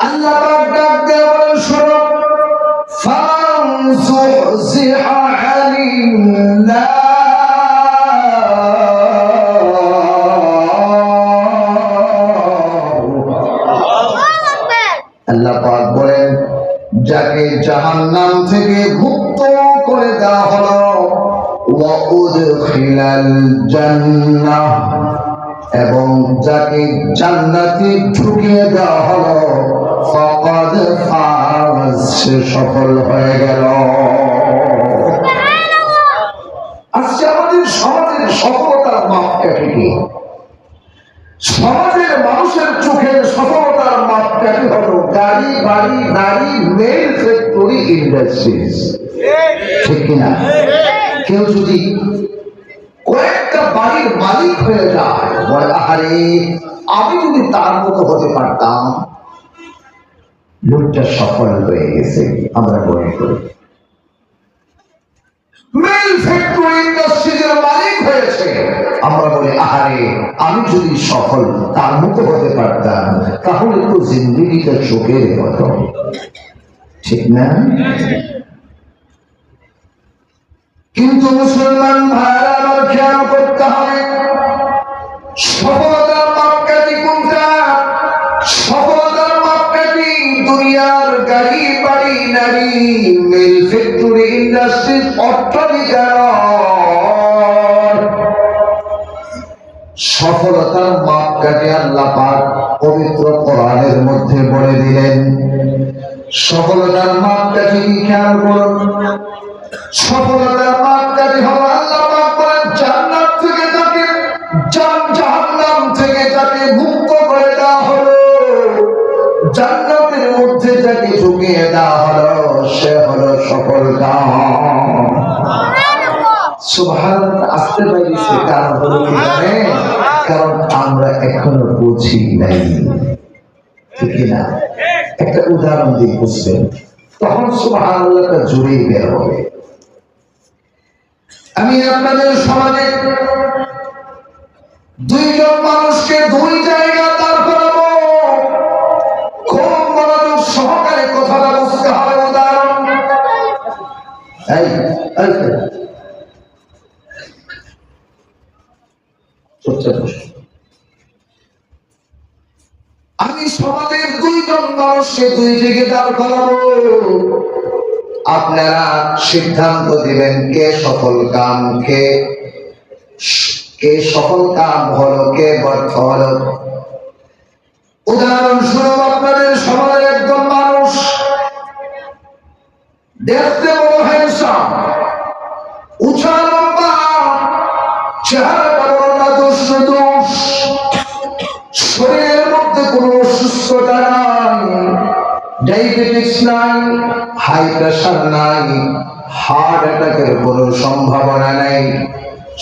আল্লাহ পাক ডাক বলেন, শোনো ফামান যুহজিহা আনিন আল্লাহ পাক বলেন, যাকে জাহান্নাম থেকে মুক্ত করে দেওয়া হলো এবং যাকে জান্নাতে ঢুকিয়ে দেওয়া হলো ফাকাদ ফাজ সে সফল হয়ে গেল। আজকে আমাদের সমাজের সফলতার মাপকাঠি কি সমাজের মানুষের চোখের সফলতার মাপকাঠি হলো? গাড়ি, বাড়ি, নারী মেল ফ্যাক্টরি ইন্ডাস্ট্রিজ ঠিক কিনা? কেউ যদি কয়েকটা বাড়ির মালিক হয়ে যায়, বলে, আহারে, আমি যদি তার মতো হতে পারতাম লোকটা সফল হয়ে গেছে আমরা মনে করি। মেল ফ্যাক্টরি ইন্ডাস্ট্রিজের মালিক হয়েছে। আমরা বলি আহারে আমি যদি সফল তার মতো হতে পারতাম তাহলে তো জিন্দিগিটা চোখের মতো। ঠিক না? কিন্তু মুসলমান ভাইরা আমার সফলতার মাপকাঠি আল্লাহ পাক পবিত্র কোরআনের মধ্যে বলে দিলেন। সফলতার কি খেয়াল করুন সফলতার আল্লাহ পাক বলেন, জান্নাত থেকে তাকে জাহান্নাম থেকে তাকে মুক্ত করে দেওয়া হলো। জান্নাতের মধ্যে যাকে ঢুকিয়ে দেওয়া হলো। সে হলো সফলতা। আসতে পারিছে কারণ হলো কি জানে কারণ আমরা এখনও বুঝি নাই। ঠিক না? একটা উদাহরণ দিয়ে বুঝবেন। তখন আল্লাহটা জুড়েই বের হবে। আমি আপনাদের সমাজে দুইজন মানুষকে দুই জায়গা দাঁড় করাবো। খুব মনোযোগ সহকারে কথাটা বুঝতে হবে উদাহরণ। এই এই তো। চুপচাপ বসো। আমি সমাজের দুইজন মানুষকে দুই জায়গায় দাঁড় করাবো। আপনারা সিদ্ধান্ত দিবেন কে সফল কাম, কে কে সফল কাম হলো, কে ব্যর্থ হলো। উদাহরণস্বরূপ আপনাদের সমাজের একজন মানুষ, দেখতে বড় হ্যান্ডসাম নাই হাই প্রেশার নাই, হার্ট অ্যাটাকের কোনো সম্ভাবনা নাই।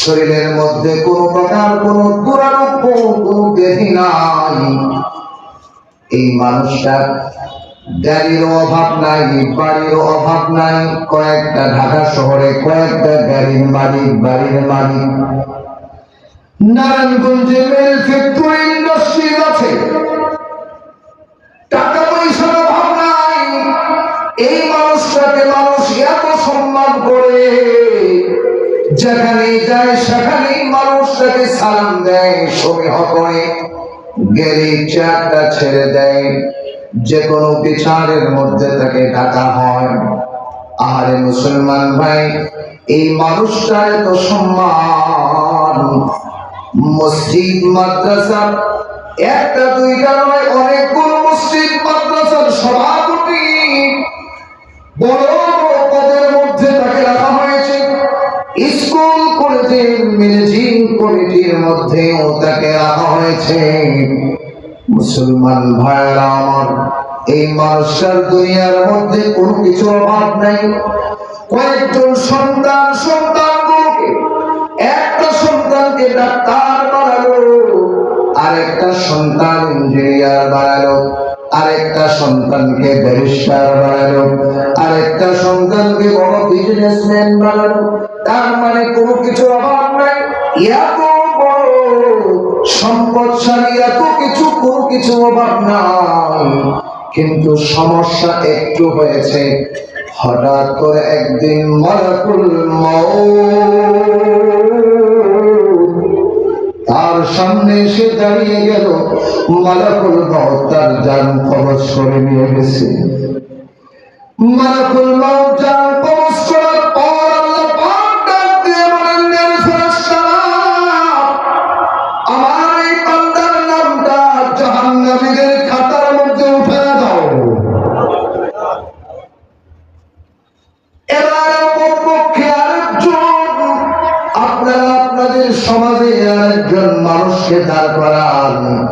শরীরের মধ্যে কোনো প্রকার কোনো দুরারোগ্য, কোনো ব্যাধি নাই। এই মানুষটা গাড়ির অভাব নাই বাড়ির অভাব নাই, কয়েকটা ঢাকা শহরে, কয়েকটা গাড়ির মালিক, বাড়ির মালিক। নারায়ণগঞ্জে মেল ফ্যাক্টরি ইন্ডাস্ট্রি আছে। টাকা করে যেখানে যায় সেখানেই মানুষটাকে সালাম দেয় সমীহ করে গেলি চেয়ারটা ছেড়ে দেয়। যে কোনো বিচারের মধ্যে তাকে হয়। আরে মুসলমান ভাই, এই মানুষটা এত সম্মান। মসজিদ, মাদ্রাসা, একটা, দুইটা নয়, অনেকগুলো মসজিদ, মাদ্রাসার সভাপতি। বড় কমিটির মধ্যেও তাকে রাখা হয়েছে। মুসলমান ভাইরা আমার, এই মানুষের দুনিয়ার মধ্যে কোনো কিছু অভাব নাই। কয়েকজন সন্তান সন্তানগুলোকে একটা সন্তানকে ডাক্তার বানালো, আরেকটা সন্তান ইঞ্জিনিয়ার বানালো, আরেকটা সন্তানকে ব্যারিস্টার বানালো, আরেকটা সন্তানকে বড় বিজনেসম্যান বানালো। তার মানে কোনো কিছু অভাব নাই। এত সম্পদশালী এত কিছু, কোনো কিছু অভাব নাই। কিন্তু সমস্যা একটু হয়েছে। হঠাৎ করে একদিন তার সামনে এসে দাঁড়িয়ে গেল। মালাকুল মউত তার জান খবর করে নিয়ে গেছে। মালাকুল মউত জান সমাজে আরেকজন মানুষকে দাঁড় করান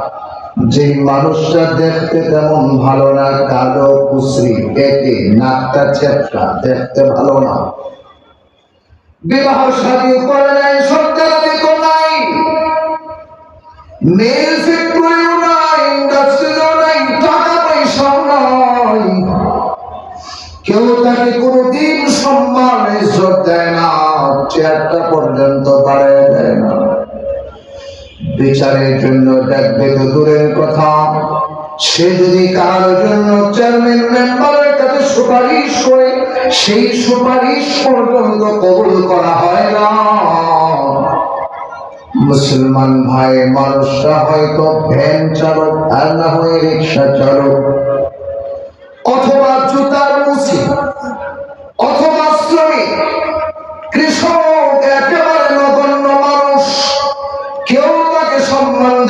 যে মানুষটা দেখতে তেমন ভালো না, কালো কুসরি একে, নাকটা চেপটা দেখতে ভালো না। বিবাহ করে নাই নাই। মেল নাই ইন্ডাস্ট্রিও নাই, টাকা পয়সাও নাই। কেউ তাকে কোনোদিন সম্মান, ইজ্জত দেয় না। চেয়ারটা পর্যন্ত বিচারের জন্য দেখবে তো দূরের কথা। সে যদি কার জন্য চেয়ারম্যান মেম্বারের কাছে সুপারিশ করে, সেই সুপারিশ পর্যন্ত কবুল করা হয় না। মুসলমান ভাই, মানুষরা হয়তো ভ্যান চালক, আর না হয়ে রিক্সা চালক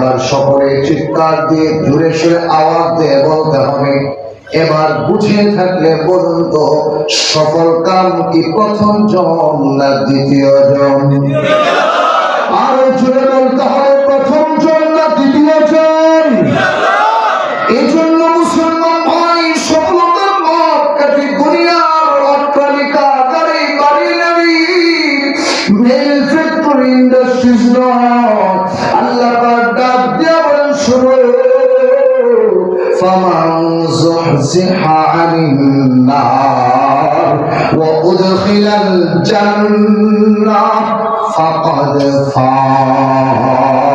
এবার সকলে চিৎকার দিয়ে জোরে সুরে আওয়াজ দিয়ে বলতে হবে। এবার বুঝে থাকলে বলুন তো, সফল কাম কি প্রথম জন না দ্বিতীয় জন? আরও জুড়ে বলতে হবে। عن النار وأدخل الجنة فقد فاز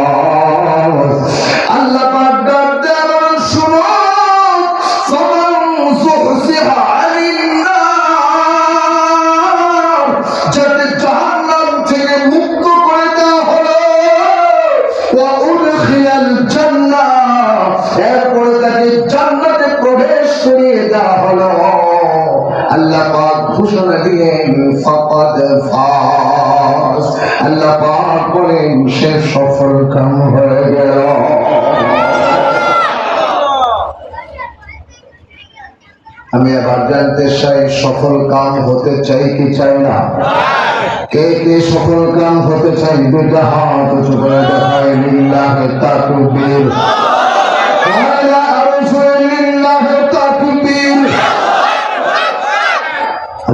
আমি আবার জানতে চাই, সফল কাম হতে চাই কি চাই না? কে কে সফল কাম হতে চাই? দুটা হাত উঁচু করে দেখায়, লিল্লাহে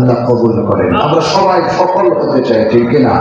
আল্লাহ কবুল করেন। আমরা সবাই সফল হতে চাই ঠিক না